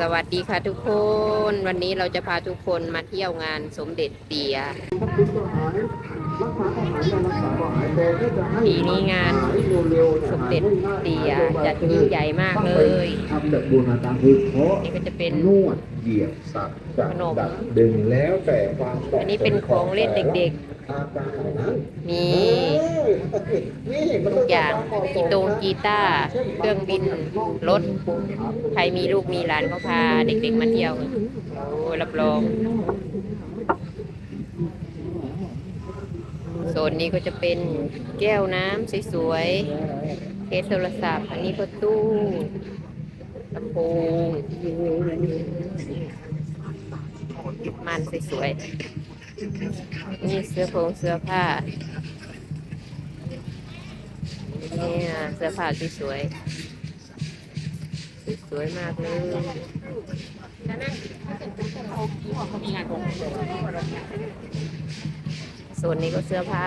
สวัสดีค่ะทุกคน วันนี้เราจะพาทุกคนมาเที่ยวงานสมเด็จเตียปีนี้งานสมเด็จเตียจัดยิ่งใหญ่มากเลยทำแบบบูรณาการคือเพราะนี่ก็จะเป็นนวดเหยียบสับจับขนมดัดดึงแล้วแต่ความหมาะอันนี้เป็นของเล่นเด็กๆอาการนะๆ มีนี่มันทุกอย่างกีตงกีตาร์เครื่องบินรถ ใครมีลูกมีหลานก็พาเด็กๆมาเที่ยวโอ้ยรับรองโซนนี้ก็จะเป็นแก้วน้ำสวยๆเคสโทรศัพท์ อันนี้ก็ตู้ลำโพงมันสวยๆ นี่เสื้อผงเสื้อผ้าเนี่ยเสื้อผ้าสวยสวยมากเลยโซนนี้ก็เสื้อผ้า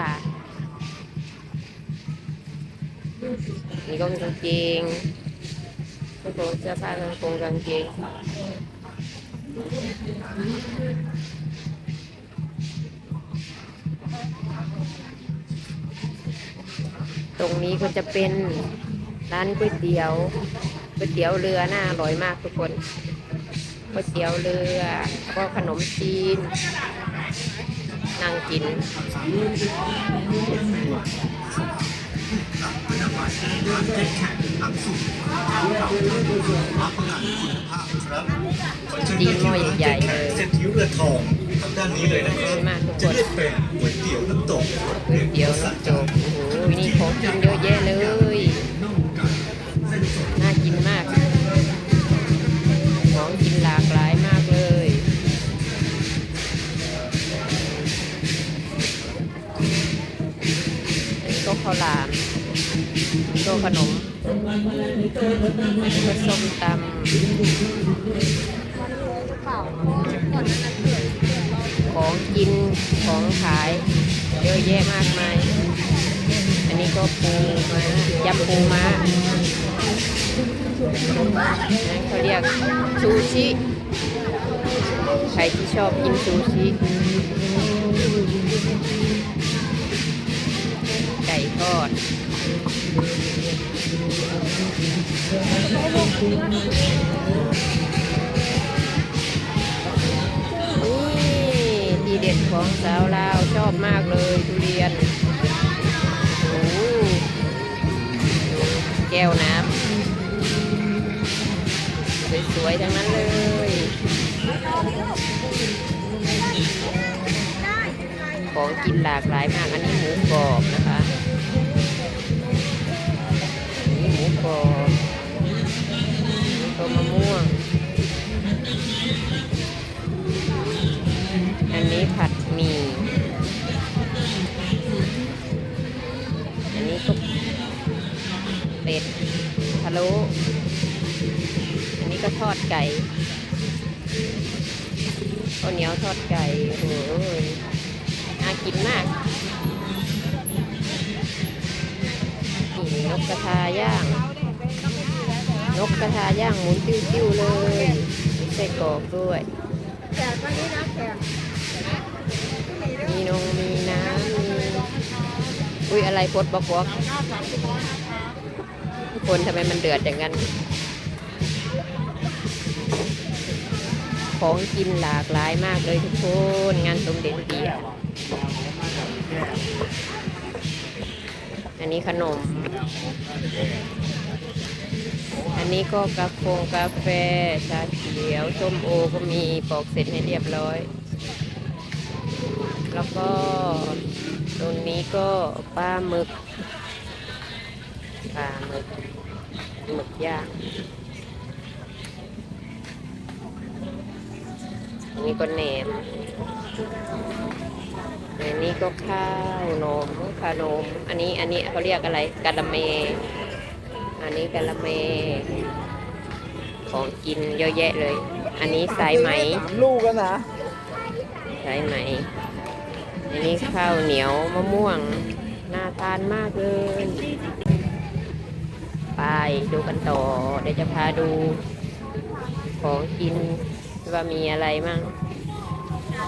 นี่ก็มีกางเกงกระโปรงเสื้อผ้ากางเกงกางเกง รงนี้ก็จะเป็นร้านก๋วยเตี๋ยวก๋วยเตี๋ยวเรือน่าอร่อยมากทุกคนก๋วยเตี๋ยวเรือแล้วก็ขนมจีนนั่งกินจีนหม้อใหญ่ๆเลยเส้นทิ้วเรือทองทางด้านนี้เลยนะคดีรับมากทุกคจะนเรียกเป็นก๋วยเตี๋ยวน้ำตกก๋วยเตี๋ยวน้ำตก ข้าวหลามนี่ก็ขนมนี่ก็ส้มตำของกินของขายเยอะแยะมากมาย อันนี้ก็ปูมายำปูม้านั่นเขาเรียกซูชิใครที่ชอบกินซูชิ อนี่ทีเด็ดของสาวลาวชอบมากเลยทุเรียนโอ้โหแก้วน้ำสวยๆทั้งนั้นเลยของกินหลากหลายมาก อันนี้หมูกรอบนะคะ ดพะโล้อันนี้ก็ทอดไก่ข้าวเหนียวทอดไก่โอ้โหน่ากินมากนกกระทาย่าง นกกระทาย่างหมุนติ้วๆเลยมีไส้กรอกด้วยมีนงมีน้ำมี อุ้ยอะไรพดบกบก คนทำไมมันเดือดอย่างนั้น ของกินหลากหลายมากเลยทุกคน งานสมเด็จเดียวอันนี้ขนม อันนี้ก็กาแฟกาแฟ ชาเขียว ส้มโอก็มีปอกเสร็จให้เรียบร้อย แล้วก็ตรงนี้ก็ปลาหมึก ปลาหมึกหมึกย่างอันนี้ก็แหนมอันนี้ก็ข้าวนมขนม อันนี้อันนี้เขาเรียกอะไรกะละเม อันนี้กะละเม ของกินเยอะแยะเลย อันนี้สายไหมสามลูกกันนะใช่ไหม อันนี้ข้าวเหนียวมะม่วงน่าทานมากเลย ไปดูกันต่อ เดี๋ยวจะพาดูของกินว่ามีอะไรมั่ง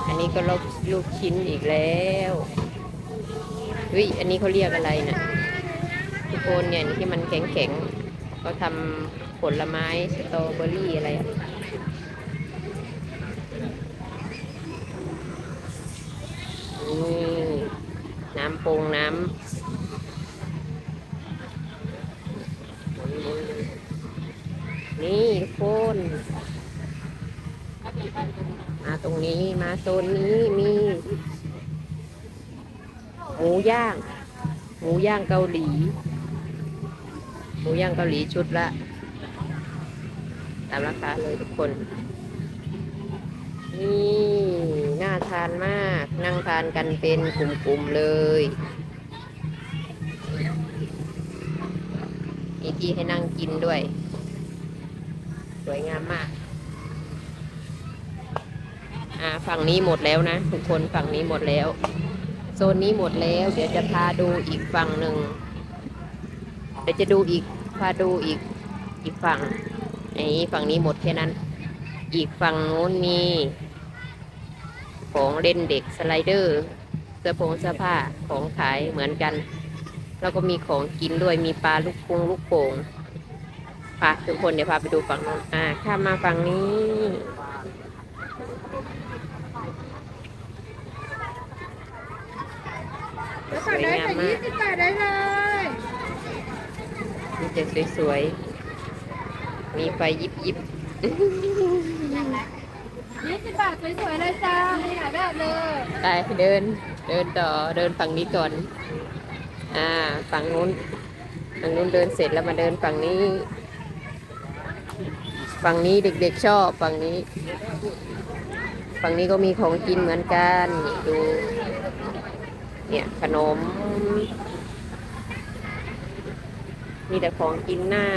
อันนี้ก็ลูกลูกชิ้นอีกแล้ววิอันนี้เขาเรียกอะไรนะทุกคนเนี่ยที่มันแข็งๆเขาทำผลไม้สตรอเบอรี่อะไรอะนี่น้ำปรุงน้ำ นี้มาโซนนี้มีหมูย่าง หมูย่างเกาหลี หมูย่างเกาหลีชุดละ ตามราคาเลยทุกคน นี่น่าทานมาก นั่งทานกันเป็นกลุ่มๆเลยมีที่ให้นั่งกินด้วย สวยงามมาก อ่าฝั่งนี้หมดแล้วนะ ทุกคนฝั่งนี้หมดแล้ว โซนนี้หมดแล้ว เดี๋ยวจะพาดูอีกฝั่งหนึ่งเดี๋ยวจะดูอีกพาดูอีกอีกฝั่งนี้ฝั่งนี้หมดแค่นั้น อีกฝั่งนู้นมีของเล่นเด็กสไลเดอร์เสื้อผงเสื้อผ้าของขายเหมือนกัน แล้วก็มีของกินด้วยมีปลาลูกกุ้งลูกโป่งพาทุกคนเดี๋ยวพาไปดูฝั่งนู้นอ่าข้ามมาฝั่งนี้ แล้ว ก่อนได้แต่ยี่สิบบาทได้เลยมีแต่สวยๆ มีไฟยิบยิบยี่สิบบาทสวยๆเลยจ้ามีหลายแบบเลยๆไปเดินเดินต่อเดินฝั่งนี้ก่อน อ่าฝั่งนู้นฝั่งนู้นเดินเสร็จแล้วมาเดินฝั่งนี้ ฝั่งนี้เด็กๆชอบฝั่งนี้ ฝั่งนี้ก็มีของกินเหมือนกันนี่ดู เนี่ยขนม มีแต่ของกินหน้า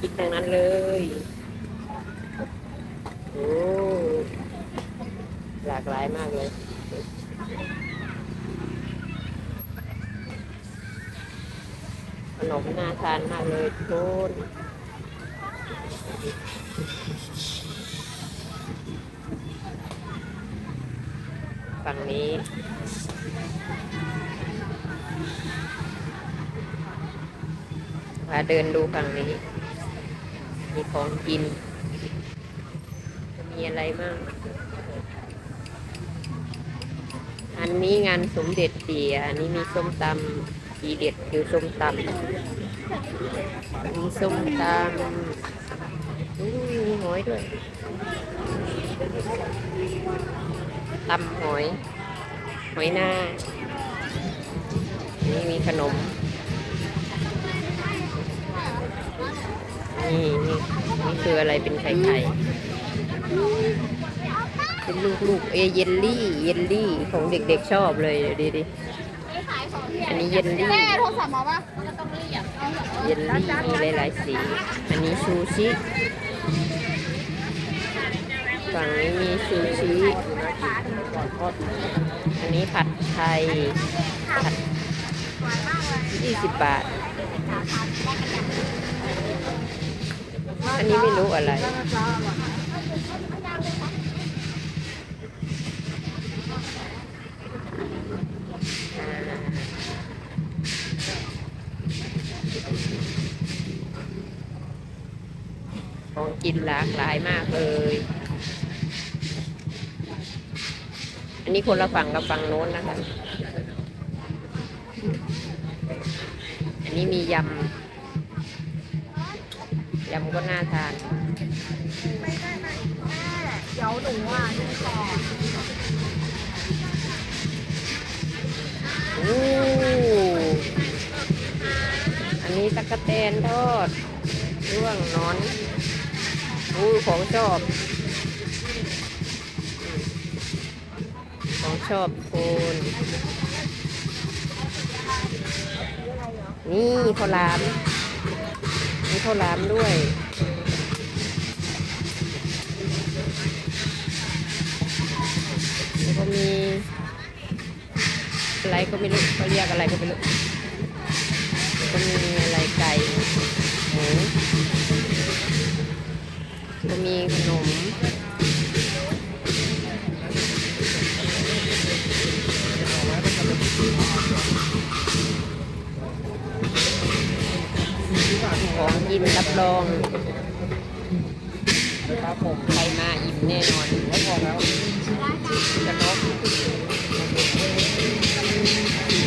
กินทั้งนั้นเลยโอ้หลากหลายมากเลยขนมน่าทานมากเลยทุกคนฝั่งนี้ เดินดูฝั่งนี้ มีของกิน จะมีอะไรบ้างอันนี้งานสมเด็จเตียอันนี้มีส้มตำทีเด็ดคือส้มตำมีส้มตำอู้มีหอยด้วยตำหอย หอยหน้า นี่มีขนม นี่นี่นี่คืออะไรเป็นไข่ไข่เป็นลูกๆเอยเยลลี่เยลลี่ของเด็กๆชอบเลยเดี๋ยวดีดิอันนี้เยลลี่แม่โทรศัพท์มาปะเยลลี่มีหลายๆสี อันนี้ชูชิฝั่งนี้มีชูชิอันนี้ผัดไทยผัดยี่สิบบาท อันนี้ไม่รู้อะไร ของกินหลากหลายมากเลย อันนี้คนละฝั่งกับฝั่งโน้นนะคะ อันนี้มียำ ยำก็น่าทาน เดี๋ยวหนูอะดูก่อนอู้อันนี้ตะกะแตนทอดร่วงนอนอู้ของชอบ ของชอบคุณนี่ข้าวหลาม มีข้าวหลามด้วยแล้วก็มีอะไรก็ไม่รู้เขาเรียกอะไรก็ไม่รู้แล้วก็มีอะไรไก่หมูก็มีขนม กินรับรองครับผมใครมาอิ่มแน่นอนแล้วพอแล้วกระนก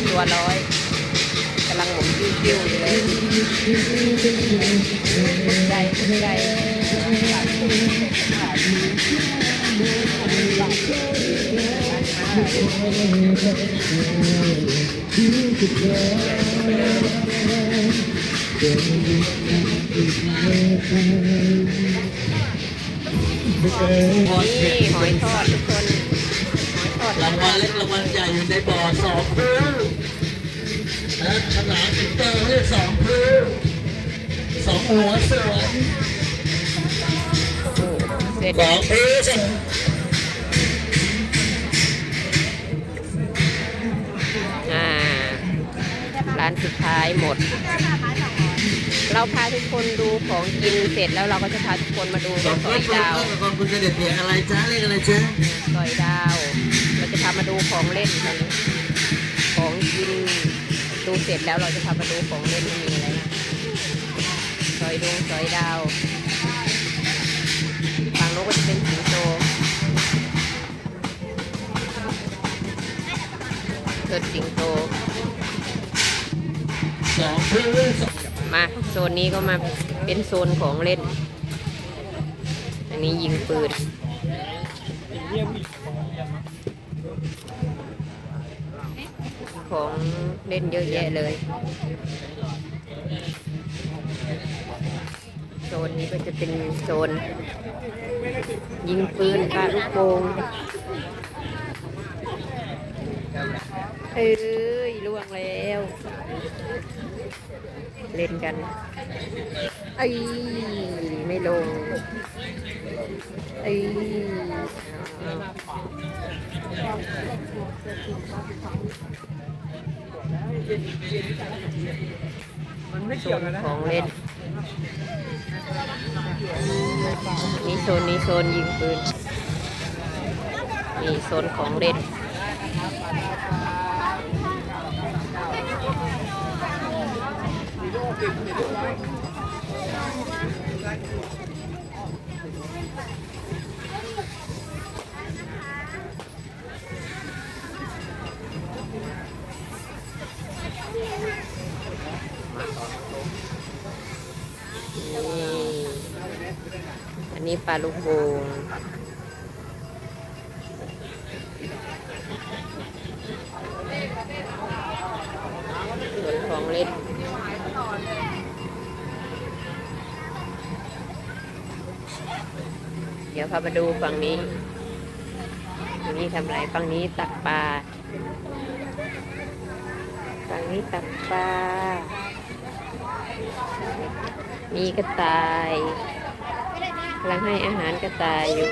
ตัวร้อยกำลังหมุนกิ้วๆอยู่เลยใจใจนี่ หอยทอดทุกคนหอยทอดรางวัลเล็กรางวัลใหญ่อยู่ในบ่อสองพื้นนะขนาดสิงโตเรียกสองพื้นสองหัวเสือสองพื้นร้านสุดท้ายหมด เราพาทุกคนดูของกินเสร็จแล้วเราก็จะพาทุกคนมาดูสองสพื้อนยคุณดาวก็กับคุณเสด็จเพียงอะไรจ้าเรียกอะไรจ้าซอยดาว เราจะพามาดูของเล่นกันของกินดูเสร็จแล้วเราจะพามาดูของเล่นว่ามีอะไรนะซอยดวงซอยดาวฝั่งโน้นก็จะเป็นสิงโตเกิดสิงโตสองพื้นสอง มาโซนนี้ก็มาเป็นโซนของเล่น อันนี้ยิงปืนของเล่นเยอะแยะเลย โซนนี้ก็จะเป็นโซน ยิงปืนปลาลูกโป่งเอ้ยล่วงแล้ว เล่นกันไอ้ยไม่ลงไอ้ยมันไม่เกี่ยวกันนะของเล่นมีโซนนี้โซนยิงปืนมีโซนของเล่น อันนี้ปลาลูกโป่งส่วนของเล่น พามาดูฝั่งนี้ฝั่งนี้ทำอะไรฝั่งนี้ตักปลาฝั่งนี้ตักปลา มีกระต่ายกำลังให้อาหารกระต่ายอยู่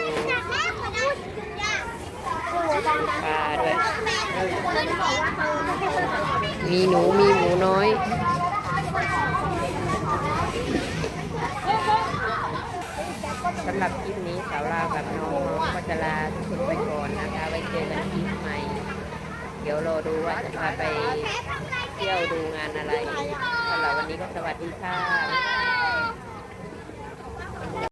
ปลาด้วย มีหนูมีหมูน้อย สำหรับคลิปนี้สาวลาวกับน้องน้องก็จะลาทุกคนไปก่อนนะคะ ไว้เจอกันคลิปใหม่ เดี๋ยวรอดูว่าจะพาไปเที่ยวดูงานอะไรสำหรับวันนี้ก็สวัสดีค่ะ